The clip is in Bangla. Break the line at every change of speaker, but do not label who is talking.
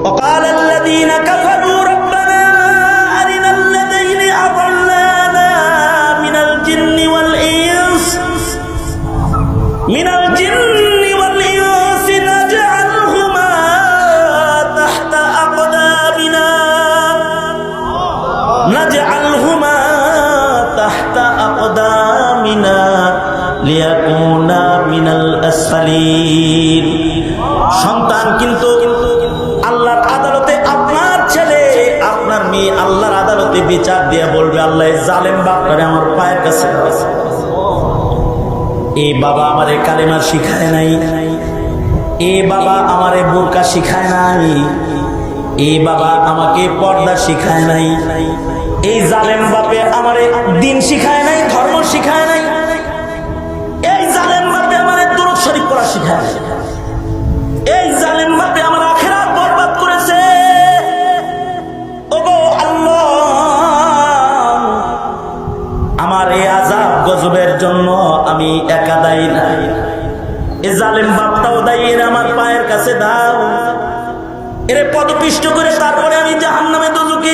وقال الذين كفروا ربنا أرنا الذين أضلانا من الجن والإنس من الجن والإنس نجعلهما تحت أقدامنا نجعلهما تحت أقدامنا ليكونا من الأسفلين সন্তান কিন্তু বিচার দিয়ে বলবে, আল্লাহ জালেম বাপারে আমার পায়ের কাছে এ বাবা আমারে কালেমা শিখায় নাই। এ বাবা আমারে বোরকা শিখায় নাই। এ বাবা আমাকে পর্দা শিখায় নাই। এই জালেম বাপে গজবের জন্য আমি একা দায়ী নাই এ জালেম বাপটাও দায়ী, এর আমার পায়ের কাছে দাও। এর পদপিষ্ট করে তারপরে আমি জাহান নামে যাই